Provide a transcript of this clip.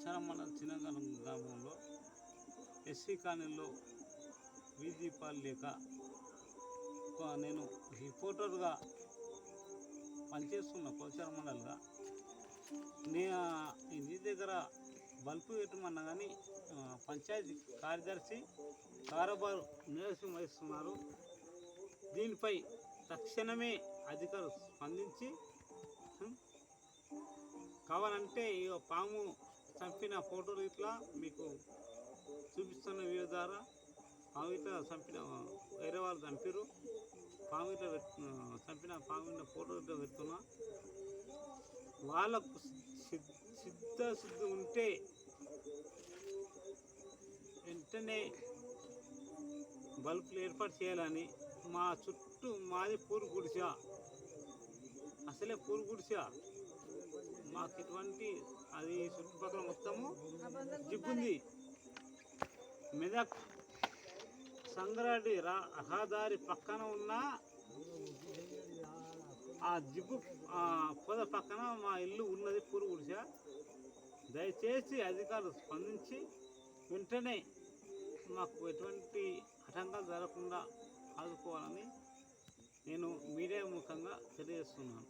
పోచారం మండలం చిన్నగలం గ్రామంలో ఎస్సీ కాలనీలో వీధి దీపాలు లేక నేను రిపోర్టర్గా పనిచేస్తున్న పోచారం మండలిగా నేను ఇంటి దగ్గర బల్బు పెట్టమన్నా కానీ పంచాయతీ కార్యదర్శి కారబారు నిరసన వహిస్తున్నారు దీనిపై తక్షణమే అధికారులు స్పందించి కావాలంటే ఈ పాము చంపిన ఫోటోలు ఇట్లా మీకు చూపిస్తున్న వీడియో ద్వారా పాము చంపిన వేరే వాళ్ళు చంపారు పామిట్ల చంపిన పాము ఫోటో ఇట్లా పెడుతున్నా. వాళ్ళకు సిద్ధ సిద్ధశుద్ధి ఉంటే వెంటనే బల్బులు ఏర్పాటు చేయాలని మా చుట్టూ మాది పూరు గుడిసా. అసలే పూరు గుడిసా. మాకు ఎటువంటి అది చుట్టుపక్కల మొత్తము జిబ్బుంది మెదక్ సంగరాడి రహదారి పక్కన ఉన్న ఆ జిబ్బు పొద పక్కన మా ఇల్లు ఉన్నది పూరు గుడిసా దయచేసి అధికారులు స్పందించి వెంటనే మాకు ఎటువంటి ఆటంకాలు జరగకుండా ఆదుకోవాలని నేను మీడియా ముఖంగా తెలియజేస్తున్నాను.